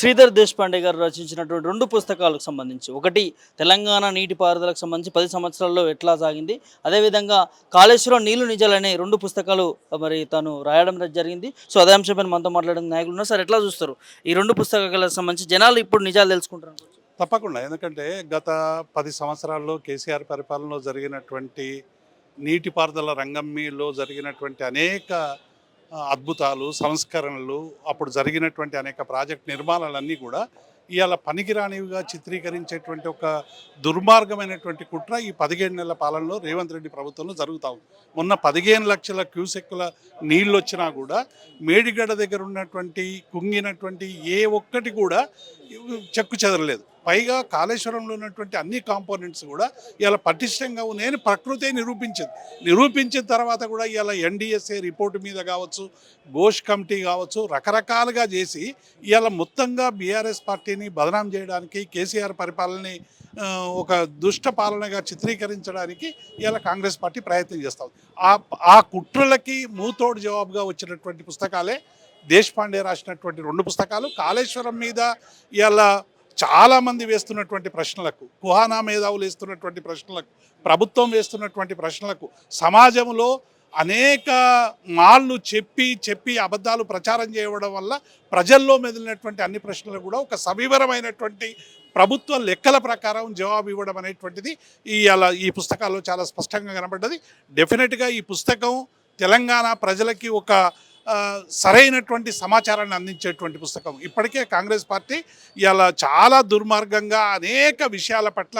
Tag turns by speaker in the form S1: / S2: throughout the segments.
S1: శ్రీధర్ దేశపాండే గారు రచించినటువంటి రెండు పుస్తకాలకు సంబంధించి ఒకటి తెలంగాణ నీటిపారుదలకు సంబంధించి పది సంవత్సరాల్లో ఎట్లా సాగింది అదేవిధంగా కాళేశ్వరం నీళ్ళు నిజాలనే రెండు పుస్తకాలు మరి తను రాయడం జరిగింది. సో అదే అంశంపై మనతో మాట్లాడిన నాయకులు ఉన్నారు. సార్ ఎట్లా చూస్తారు? ఈ రెండు పుస్తకాలకు సంబంధించి జనాలు ఇప్పుడు నిజాలు తెలుసుకుంటారు
S2: తప్పకుండా. ఎందుకంటే గత పది సంవత్సరాల్లో కేసీఆర్ పరిపాలనలో జరిగినటువంటి నీటిపారుదల రంగం మీలో జరిగినటువంటి అనేక అద్భుతాలు సంస్కరణలు అప్పుడు జరిగినటువంటి అనేక ప్రాజెక్ట్ నిర్మాణాలన్నీ కూడా ఇవాళ పనికిరానివిగా చిత్రీకరించేటువంటి ఒక దుర్మార్గమైనటువంటి కుట్ర ఈ పదిహేడు నెలల పాలనలో రేవంత్ రెడ్డి ప్రభుత్వంలో జరుగుతా ఉంది. మొన్న పదిహేను లక్షల క్యూసెక్కుల నీళ్ళు వచ్చినా కూడా మేడిగడ్డ దగ్గర ఉన్నటువంటి కుంగినటువంటి ఏ ఒక్కటి కూడా చెక్కు చెదరలేదు. పైగా కాళేశ్వరంలో ఉన్నటువంటి అన్ని కాంపోనెంట్స్ కూడా ఇలా పటిష్టంగా ఉన్నాయని ప్రకృతే నిరూపించింది. నిరూపించిన తర్వాత కూడా ఇలా ఎన్డీఎస్ఏ రిపోర్టు మీద కావచ్చు ఘోష్ కమిటీ కావచ్చు రకరకాలుగా చేసి ఇలా మొత్తంగా బీఆర్ఎస్ పార్టీని బదనాం చేయడానికి కేసీఆర్ పరిపాలనని ఒక దుష్ట పాలనగా చిత్రీకరించడానికి ఇలా కాంగ్రెస్ పార్టీ ప్రయత్నం చేస్తా ఆ ఆ కుట్రలకి మూతోడు జవాబుగా వచ్చినటువంటి పుస్తకాలే దేశపాండే రాసినటువంటి రెండు పుస్తకాలు. కాళేశ్వరం మీద ఇవాళ చాలామంది వేస్తున్నటువంటి ప్రశ్నలకు కుహానా మేధావులు వేస్తున్నటువంటి ప్రశ్నలకు ప్రభుత్వం వేస్తున్నటువంటి ప్రశ్నలకు సమాజంలో అనేక మాళ్ళు చెప్పి చెప్పి అబద్ధాలు ప్రచారం చేయడం వల్ల ప్రజల్లో మెదిలినటువంటి అన్ని ప్రశ్నలు కూడా ఒక సవివరమైనటువంటి ప్రభుత్వ లెక్కల ప్రకారం జవాబు ఇవ్వడం అనేటువంటిది ఈ అలా ఈ పుస్తకాల్లో చాలా స్పష్టంగా కనబడ్డది. డెఫినెట్గా ఈ పుస్తకం తెలంగాణ ప్రజలకి ఒక సరైనటువంటి సమాచారాన్ని అందించేటువంటి పుస్తకం. ఇప్పటికే కాంగ్రెస్ పార్టీ ఇవాళ చాలా దుర్మార్గంగా అనేక విషయాల పట్ల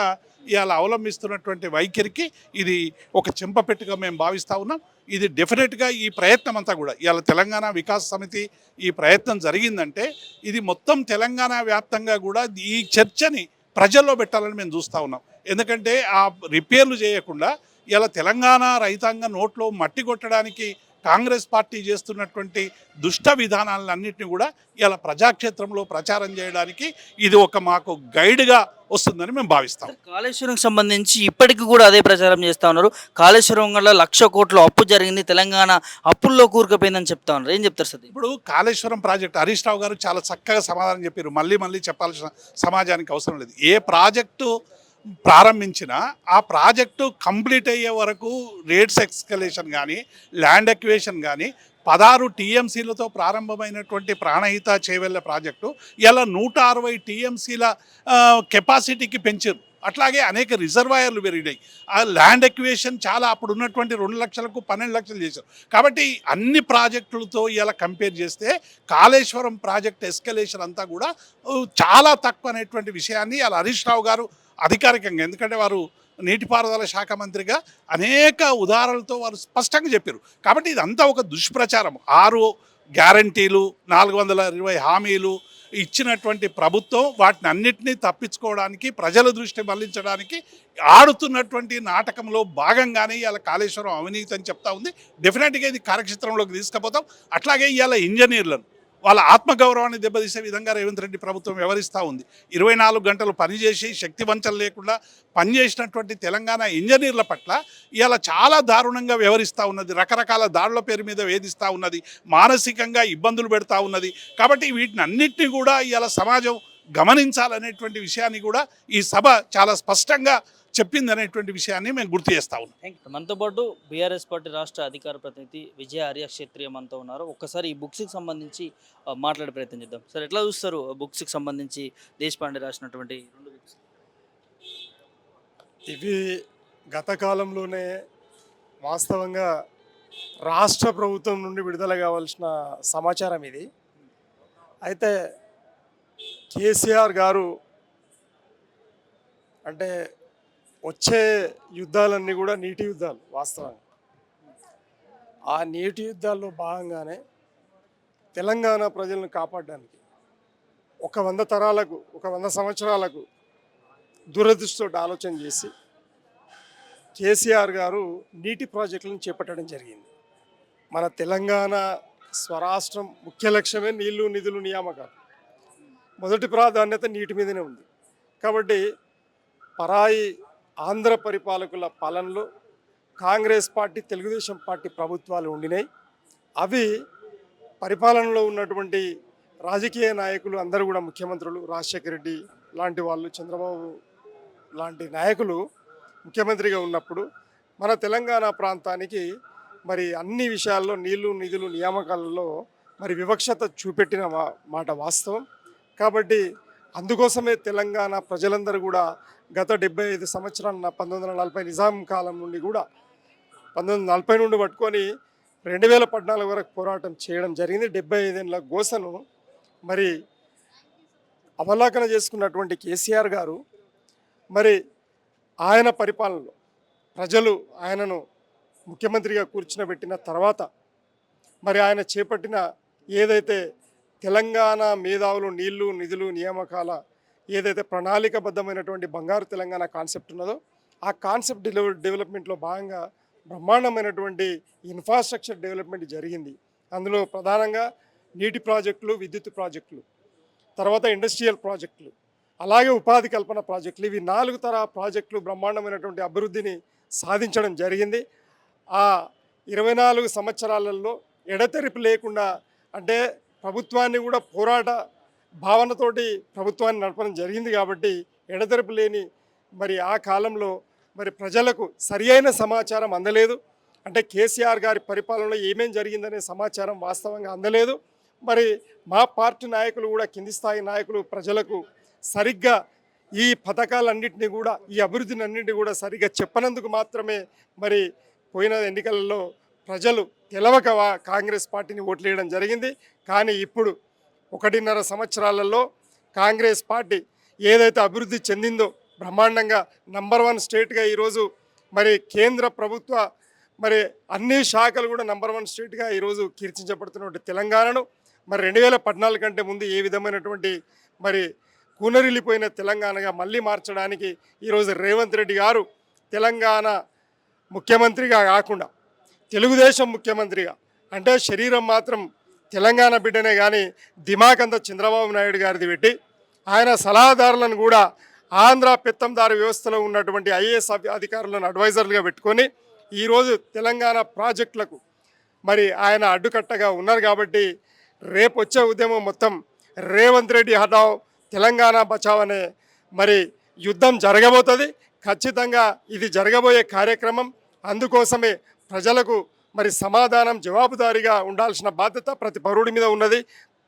S2: ఇవాళ అవలంబిస్తున్నటువంటి వైఖరికి ఇది ఒక చెంపపెట్టుగా మేము భావిస్తూ ఉన్నాం. ఇది డెఫినెట్గా ఈ ప్రయత్నం అంతా కూడా ఇవాళ తెలంగాణ వికాస్ సమితి ఈ ప్రయత్నం జరిగిందంటే ఇది మొత్తం తెలంగాణ వ్యాప్తంగా కూడా ఈ చర్చని ప్రజల్లో పెట్టాలని మేము చూస్తూ ఉన్నాం. ఎందుకంటే ఆ రిపేర్లు చేయకుండా ఇలా తెలంగాణ రైతాంగ నోట్లో మట్టి కొట్టడానికి కాంగ్రెస్ పార్టీ చేస్తున్నటువంటి దుష్ట విధానాలన్నింటినీ కూడా ఇలా ప్రజాక్షేత్రంలో ప్రచారం చేయడానికి ఇది ఒక మాకు గైడ్గా వస్తుందని మేము భావిస్తాం.
S1: కాళేశ్వరం సంబంధించి ఇప్పటికి కూడా అదే ప్రచారం చేస్తా ఉన్నారు. కాళేశ్వరం వల్ల లక్ష కోట్ల అప్పు జరిగింది. తెలంగాణ అప్పుల్లో కూరుకుపోయిందని చెప్తా ఉన్నారు. ఏం చెప్తారు సార్
S2: ఇప్పుడు కాళేశ్వరం ప్రాజెక్ట్ హరీష్ రావు గారు చాలా చక్కగా సమాధానం చెప్పారు. మళ్ళీ మళ్ళీ చెప్పాల్సిన సమాజానికి అవసరం లేదు. ఏ ప్రాజెక్టు ప్రారంభించిన ఆ ప్రాజెక్టు కంప్లీట్ అయ్యే వరకు రేట్స్ ఎక్స్కలేషన్ కానీ ల్యాండ్ ఎక్వేషన్ కానీ పదహారు టీఎంసీలతో ప్రారంభమైనటువంటి ప్రాణహిత చేవెళ్ళ ప్రాజెక్టు ఇలా నూట అరవై టీఎంసీల కెపాసిటీకి పెంచారు. అట్లాగే అనేక రిజర్వాయర్లు పెరిగినాయి ఆ ల్యాండ్ ఎక్వేషన్ చాలా అప్పుడు ఉన్నటువంటి రెండు లక్షలకు పన్నెండు లక్షలు చేశారు. కాబట్టి అన్ని ప్రాజెక్టులతో ఇలా కంపేర్ చేస్తే కాళేశ్వరం ప్రాజెక్ట్ ఎస్కలేషన్ అంతా కూడా చాలా తక్కువ అనేటువంటి విషయాన్ని అలా హరీష్ రావు గారు అధికారికంగా. ఎందుకంటే వారు నీటిపారుదల శాఖ మంత్రిగా అనేక ఉదాహరణలతో వారు స్పష్టంగా చెప్పారు. కాబట్టి ఇదంతా ఒక దుష్ప్రచారం. ఆరు గ్యారంటీలు నాలుగు వందల ఇరవై హామీలు ఇచ్చినటువంటి ప్రభుత్వం వాటిని అన్నిటినీ తప్పించుకోవడానికి ప్రజల దృష్టి మళ్ళించడానికి ఆడుతున్నటువంటి నాటకంలో భాగంగానే ఇవాళ కాళేశ్వరం అవినీతి అని చెప్తా ఉంది. డెఫినెట్గా ఇది కార్యక్షేత్రంలోకి తీసుకుపోతాం. అట్లాగే ఇవాళ ఇంజనీర్లను. వాళ్ళ ఆత్మగౌరవాన్ని దెబ్బతీసే విధంగా రేవంత్ రెడ్డి ప్రభుత్వం వ్యవహరిస్తూ ఉంది. ఇరవై నాలుగు గంటలు పనిచేసి శక్తి వంచన లేకుండా పనిచేసినటువంటి తెలంగాణ ఇంజనీర్ల పట్ల ఇలా చాలా దారుణంగా వ్యవహరిస్తూ ఉన్నది. రకరకాల దాడుల పేరు మీద వేధిస్తూ ఉన్నది. మానసికంగా ఇబ్బందులు పెడతా ఉన్నది. కాబట్టి వీటిని అన్నిటినీ కూడా ఇలా సమాజం గమనించాలనేటువంటి విషయాన్ని కూడా ఈ సభ చాలా స్పష్టంగా చెప్పింది అనేటువంటి విషయాన్ని మేము గుర్తు చేస్తా ఉన్నాం.
S1: మనతో పాటు బీఆర్ఎస్ పార్టీ రాష్ట్ర అధికార ప్రతినిధి విజయ ఆర్య క్షత్రియ మనతో ఉన్నారు. ఒక్కసారి ఈ బుక్స్కి సంబంధించి మాట్లాడే ప్రయత్నం చేద్దాం. సార్ ఎట్లా చూస్తారు బుక్స్కి సంబంధించి దేశపాండే రాసినటువంటి రెండు బుక్స్
S3: ఇవి గత కాలంలోనే వాస్తవంగా రాష్ట్ర ప్రభుత్వం నుండి విడుదల కావాల్సిన సమాచారం ఇది. అయితే కేసీఆర్ గారు అంటే వచ్చే యుద్ధాలన్నీ కూడా నీటి యుద్ధాలు వాస్తవంగా. ఆ నీటి యుద్ధాల్లో భాగంగానే తెలంగాణ ప్రజలను కాపాడడానికి ఒక వంద తరాలకు ఒక వంద సంవత్సరాలకు దురదృష్టితో ఆలోచన చేసి కేసీఆర్ గారు నీటి ప్రాజెక్టులను చేపట్టడం జరిగింది. మన తెలంగాణ స్వరాష్ట్రం ముఖ్య లక్ష్యమే నీళ్ళు నిధులు నియామకాలు. మొదటి ప్రాధాన్యత నీటి మీదనే ఉంది. కాబట్టి పరాయి ఆంధ్ర పరిపాలకుల పాలనలో కాంగ్రెస్ పార్టీ తెలుగుదేశం పార్టీ ప్రభుత్వాలు ఉండినాయి. అవి పరిపాలనలో ఉన్నటువంటి రాజకీయ నాయకులు అందరూ కూడా ముఖ్యమంత్రులు రాజశేఖర రెడ్డి లాంటి వాళ్ళు చంద్రబాబు లాంటి నాయకులు ముఖ్యమంత్రిగా ఉన్నప్పుడు మన తెలంగాణ ప్రాంతానికి మరి అన్ని విషయాల్లో నీళ్ళు నిధులు నియామకాలలో మరి వివక్షత చూపెట్టిన మాట వాస్తవం. కాబట్టి అందుకోసమే తెలంగాణ ప్రజలందరూ కూడా గత డెబ్బై ఐదు సంవత్సరాల పంతొమ్మిది వందల నలభై నిజాం కాలం నుండి కూడా పంతొమ్మిది నలభై నుండి పట్టుకొని రెండు వేల పద్నాలుగు వరకు పోరాటం చేయడం జరిగింది. డెబ్బై ఐదేళ్ళ గోసను మరి అవలోకన చేసుకున్నటువంటి కేసీఆర్ గారు మరి ఆయన పరిపాలనలో ప్రజలు ఆయనను ముఖ్యమంత్రిగా కూర్చునబెట్టిన తర్వాత మరి ఆయన చేపట్టిన ఏదైతే తెలంగాణ మేధావులు నీళ్ళు నిధులు నియామకాల ఏదైతే ప్రణాళికబద్ధమైనటువంటి బంగారు తెలంగాణ కాన్సెప్ట్ ఉన్నదో ఆ కాన్సెప్ట్ డెలివ డెవలప్మెంట్లో భాగంగా బ్రహ్మాండమైనటువంటి ఇన్ఫ్రాస్ట్రక్చర్ డెవలప్మెంట్ జరిగింది. అందులో ప్రధానంగా నీటి ప్రాజెక్టులు విద్యుత్ ప్రాజెక్టులు తర్వాత ఇండస్ట్రియల్ ప్రాజెక్టులు అలాగే ఉపాధి కల్పన ప్రాజెక్టులు. ఇవి నాలుగు తరహా ప్రాజెక్టులు బ్రహ్మాండమైనటువంటి అభివృద్ధిని సాధించడం జరిగింది. ఆ ఇరవై నాలుగు సంవత్సరాలలో ఎడతెరిపి లేకుండా అంటే ప్రభుత్వాన్ని కూడా పోరాట భావనతోటి ప్రభుత్వాన్ని నడపడం జరిగింది కాబట్టి ఎడతెరపు లేని మరి ఆ కాలంలో మరి ప్రజలకు సరియైన సమాచారం అందలేదు. అంటే కేసీఆర్ గారి పరిపాలనలో ఏమేం జరిగిందనే సమాచారం వాస్తవంగా అందలేదు. మరి మా పార్టీ నాయకులు కూడా కింది స్థాయి నాయకులు ప్రజలకు సరిగ్గా ఈ పథకాలన్నింటినీ కూడా ఈ అభివృద్ధిని అన్నింటినీ కూడా సరిగ్గా చెప్పనందుకు మాత్రమే మరి పోయిన ఎన్నికలలో ప్రజలు తెలవక కాంగ్రెస్ పార్టీని ఓట్లేయడం జరిగింది. కానీ ఇప్పుడు ఒకటిన్నర సంవత్సరాలలో కాంగ్రెస్ పార్టీ ఏదైతే అభివృద్ధి చెందిందో బ్రహ్మాండంగా నంబర్ వన్ స్టేట్గా ఈరోజు మరి కేంద్ర ప్రభుత్వ మరి అన్ని శాఖలు కూడా నంబర్ వన్ స్టేట్గా ఈరోజు కీర్తించబడుతున్నటువంటి తెలంగాణను మరి రెండు వేల పద్నాలుగు కంటే ముందు ఏ విధమైనటువంటి మరి కూనరిల్లిపోయిన తెలంగాణగా మళ్ళీ మార్చడానికి ఈరోజు రేవంత్ రెడ్డి గారు తెలంగాణ ముఖ్యమంత్రిగా కాకుండా తెలుగుదేశం ముఖ్యమంత్రిగా. అంటే శరీరం మాత్రం తెలంగాణ బిడ్డనే కానీ దిమాకంతా చంద్రబాబు నాయుడు గారిది పెట్టి ఆయన సలహాదారులను కూడా ఆంధ్ర పెత్తందారు వ్యవస్థలో ఉన్నటువంటి ఐఏఎస్ అధికారులను అడ్వైజర్లుగా పెట్టుకొని ఈరోజు తెలంగాణ ప్రాజెక్టులకు మరి ఆయన అడ్డుకట్టగా ఉన్నారు కాబట్టి రేపు వచ్చే ఉద్యమం మొత్తం రేవంత్ రెడ్డి హఠావ్ తెలంగాణ బచావ్ అనే మరి యుద్ధం జరగబోతుంది. ఖచ్చితంగా ఇది జరగబోయే కార్యక్రమం. అందుకోసమే ప్రజలకు మరి సమాధానం జవాబుదారీగా ఉండాల్సిన బాధ్యత ప్రతి పౌరుడి మీద ఉన్నది.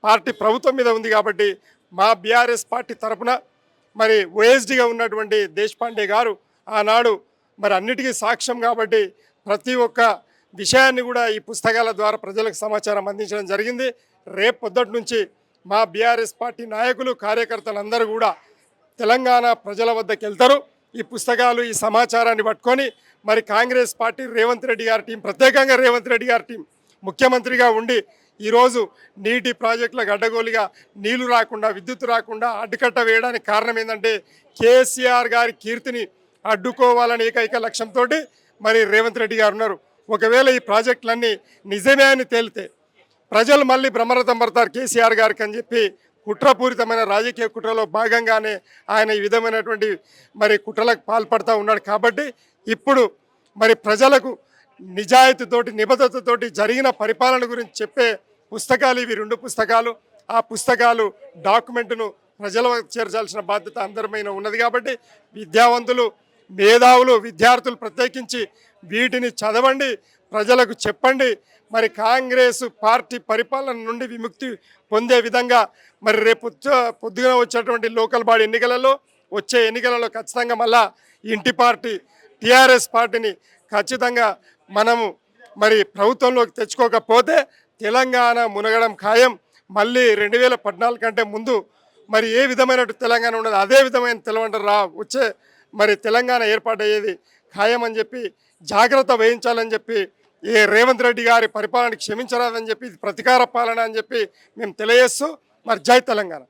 S3: పార్టీ ప్రభుత్వం మీద ఉంది కాబట్టి మా బీఆర్ఎస్ పార్టీ తరపున మరి ఓఎస్డీగా ఉన్నటువంటి దేశపాండే గారు ఆనాడు మరి అన్నిటికీ సాక్ష్యం కాబట్టి ప్రతి ఒక్క విషయాన్ని కూడా ఈ పుస్తకాల ద్వారా ప్రజలకు సమాచారం అందించడం జరిగింది. రేపు పొద్దుటి నుంచి మా బీఆర్ఎస్ పార్టీ నాయకులు కార్యకర్తలందరూ కూడా తెలంగాణ ప్రజల వద్దకు వెళ్తారు ఈ పుస్తకాలు ఈ సమాచారాన్ని పట్టుకొని మరి కాంగ్రెస్ పార్టీ రేవంత్ రెడ్డి గారి టీం ప్రత్యేకంగా రేవంత్ రెడ్డి గారి టీం ముఖ్యమంత్రిగా ఉండి ఈరోజు నీటి ప్రాజెక్టుల గడ్డగోలుగా నీళ్ళు రాకుండా విద్యుత్ రాకుండా అడ్డుకట్ట వేయడానికి కారణం ఏంటంటే కేసీఆర్ గారి కీర్తిని అడ్డుకోవాలని ఏకైక లక్ష్యంతో మరి రేవంత్ రెడ్డి గారు ఉన్నారు. ఒకవేళ ఈ ప్రాజెక్టులన్నీ నిజమే అని తేలితే ప్రజలు మళ్ళీ బ్రహ్మరథం పడతారు కేసీఆర్ గారికి అని చెప్పి కుట్రపూరితమైన రాజకీయ కుట్రలో భాగంగానే ఆయన ఈ విధమైనటువంటి మరి కుట్రలకు పాల్పడుతూ ఉన్నాడు. కాబట్టి ఇప్పుడు మరి ప్రజలకు నిజాయితీతోటి నిబద్ధతతోటి జరిగిన పరిపాలన గురించి చెప్పే పుస్తకాలు ఇవి రెండు పుస్తకాలు. ఆ పుస్తకాలు డాక్యుమెంట్ను ప్రజల చేర్చాల్సిన బాధ్యత అందరిమైన ఉన్నది కాబట్టి విద్యావంతులు మేధావులు విద్యార్థులు ప్రత్యేకించి వీటిని చదవండి ప్రజలకు చెప్పండి. మరి కాంగ్రెస్ పార్టీ పరిపాలన నుండి విముక్తి పొందే విధంగా మరి రేపు పొద్దున వచ్చేటువంటి లోకల్ బాడీ ఎన్నికలలో వచ్చే ఎన్నికలలో ఖచ్చితంగా మళ్ళా ఇంటి పార్టీ టీఆర్ఎస్ పార్టీని ఖచ్చితంగా మనము మరి ప్రభుత్వంలోకి తెచ్చుకోకపోతే తెలంగాణ మునగడం ఖాయం. మళ్ళీ రెండు వేల పద్నాలుగు కంటే ముందు మరి ఏ విధమైన తెలంగాణ ఉండదు. అదే విధమైన తెలవండి రా వచ్చే మరి తెలంగాణ ఏర్పాటయ్యేది ఖాయం అని చెప్పి జాగ్రత్త వహించాలని చెప్పి ఏ రేవంత్ రెడ్డి గారి పరిపాలన క్షమించరాదని చెప్పి ఇది ప్రతీకార పాలన అని చెప్పి మేము తెలియజేస్తూ మరి జై తెలంగాణ.